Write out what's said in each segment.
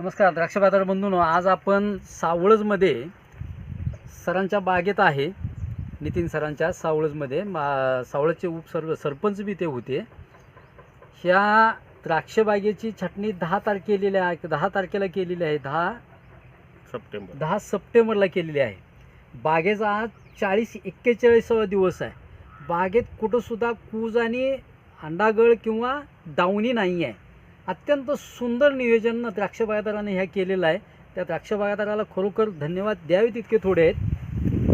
नमस्कार द्राक्ष बाजार बंधूंनो आज आपण सावळजमध्ये सरांच्या बागेत आहे. नितीन सरांच्या सावळजमध्ये मा सावळजचे उपसर्व सरपंच बी ते होते. ह्या द्राक्ष बागेची छाटणी दहा तारखेलेली आहे दहा तारखेला केलेली आहे दहा सप्टेंबर. दहा सप्टेंबरला केलेली आहे. बागेचा आज चाळीस एक्केचाळीसावा दिवस आहे. बागेत कुठंसुद्धा कूज आणि अंडागळ किंवा डावणी नाही आहे अत्यंत सुंदर नियोजन द्राक्ष बागायतदाराने ह्या केलेलं आहे. त्या द्राक्ष बागायतदाराला खरोखर धन्यवाद. द्यावे तितके थोडे आहेत.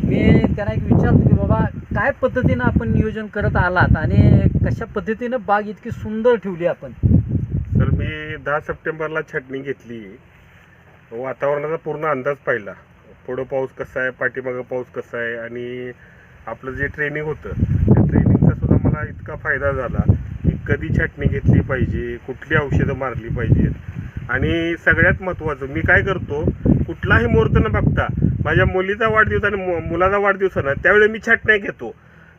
मी त्यांना एक विचारतो की बाबा काय पद्धतीनं आपण नियोजन करत आलात आणि कशा पद्धतीनं बाग इतकी सुंदर ठेवली आपण? सर मी दहा सप्टेंबरला छाटणी घेतली. वातावरणाचा पूर्ण अंदाज पाहिला. पुढं पाऊस कसा आहे पाठीमागं पाऊस कसा आहे आणि आपलं जे ट्रेनिंग होतं त्या ट्रेनिंगचा सुद्धा मला इतका फायदा झाला. कधी छाटणी घेतली पाहिजे कुठली औषधं मारली पाहिजेत. आणि सगळ्यात महत्त्वाचं मी काय करतो कुठलाही मुहूर्त न बघता माझ्या मुलीचा वाढदिवस आणि मु- मुलाचा वाढदिवस ना त्यावेळी मी छाटण्या घेतो.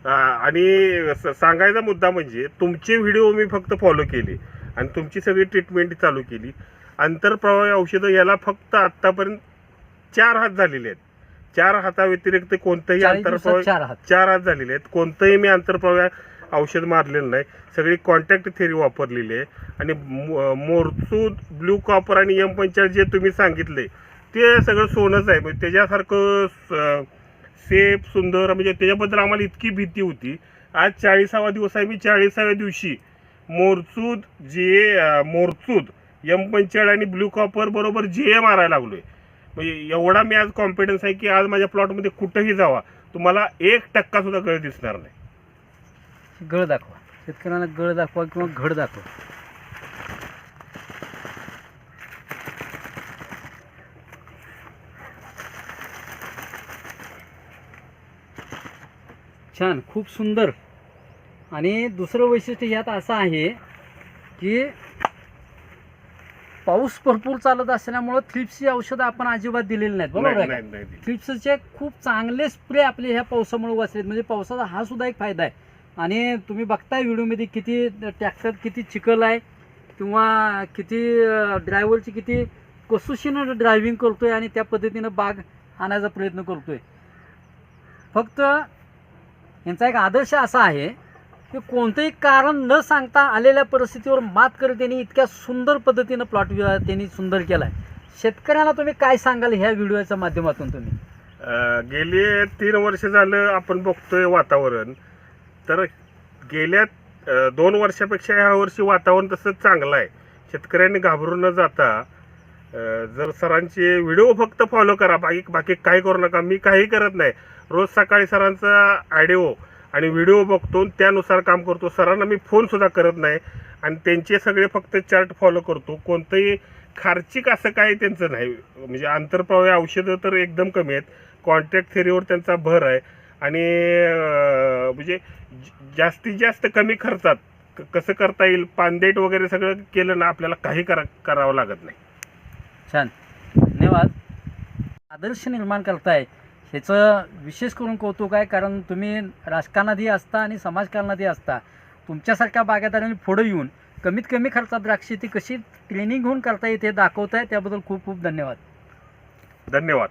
आणि सांगायचा मुद्दा म्हणजे तुमचे व्हिडिओ मी फक्त फॉलो केले आणि तुमची सगळी ट्रीटमेंट चालू केली. आंतरप्रवाही औषधं याला फक्त आत्तापर्यंत चार हात झालेले आहेत. चार हाताव्यतिरिक्त कोणतंही आंतरप्रवाही चार हात. चार हात झालेले आहेत. कोणतंही मी आंतरप्रवाह औषध मारलेलं नाही. सगळी कॉन्टॅक्ट थेरी वापरलेली आहे. आणि मो- ब्लू कॉपर आणि एम पंचायत जे तुम्ही सांगितले ते सगळं सोनंच आहे. म्हणजे त्याच्यासारखं स- सेफ सुंदर म्हणजे त्याच्याबद्दल आम्हाला इतकी भीती होती. आज चाळीसावा दिवस आहे. मी चाळीसाव्या दिवशी मोरचूद जे मोरचूद एम पंचायत आणि ब्लू कॉपर बरोबर जे ए मारायला लागलो आहे म्हणजे एवढा मी आज कॉन्फिडन्स आहे की आज माझ्या प्लॉटमध्ये कुठंही जावा. तुम्हाला एक टक्का सुद्धा गळ दिसणार नाही. गळ दाखवा. शेतकऱ्यांना गळ दाखवा किंवा घड दाखवा. छान खूप सुंदर. आणि दुसरं वैशिष्ट्य यात असं आहे की पाऊस भरपूर चालत असल्यामुळं थ्रिप्सची औषधं आपण अजिबात दिलेली नाहीत. बरोबर थ्रिप्सचे खूप चांगले स्प्रे आपले ह्या पावसामुळे वाचलेत. म्हणजे पावसाचा हा सुद्धा एक फायदा आहे. आणि तुम्ही बघताय व्हिडिओमध्ये किती ट्रॅक्टर किती चिखल आहे किंवा किती ड्रायव्हरची किती कसोशीनं ड्रायव्हिंग आहे आणि त्या पद्धतीनं बाग आणायचा प्रयत्न करतो आहे फक्त यांचा एक आदर्श असा आहे की कोणतंही कारण न सांगता आलेल्या परिस्थितीवर मात करत त्यांनी इतक्या सुंदर पद्धतीनं प्लॉट त्यांनी सुंदर केला आहे शेतकऱ्यांना तुम्ही काय सांगाल ह्या व्हिडिओच्या माध्यमातून तुम्ही? गेली गेले तीन वर्ष झालं आपण बघतोय वातावरण. तर गेल्या दोन वर्षापेक्षा ह्या वर्षी वातावरण तसं चांगलं आहे. शेतकऱ्यांनी घाबरून न जाता जर सरांचे व्हिडिओ फक्त फॉलो करा बाकी बाकी काही करू नका मी काही करत नाही. रोज सकाळी सरांचा आयडिओ आणि व्हिडिओ बघतो त्यानुसार काम करतो. सरांना मी फोनसुद्धा करत नाही आणि त्यांचे सगळे फक्त चार्ट फॉलो करतो. कोणतंही खार्चिक असं काही त्यांचं नाही. म्हणजे आंतरप्रवाही औषधं तर एकदम कमी आहेत. कॉन्ट्रॅक्ट थेरीवर त्यांचा भर आहे. आणि म्हणजे जास्तीत जास्त कमी खर्चात क- कसं करता येईल? पानदेट वगैरे सगळं केलं ना आपल्याला काही करा करावं लागत नाही. छान. धन्यवाद. आदर्श निर्माण करताय. ह्याचं विशेष करून कौतुक आहे कारण तुम्ही राजकारणातही असता आणि समाजकारणातही असता. तुमच्यासारख्या बागायतदारांनी पुढं येऊन कमीत कमी खर्चात द्राक्ष ती कशी ट्रेनिंग होऊन करता येते दाखवताय. त्याबद्दल खूप खूप धन्यवाद. धन्यवाद.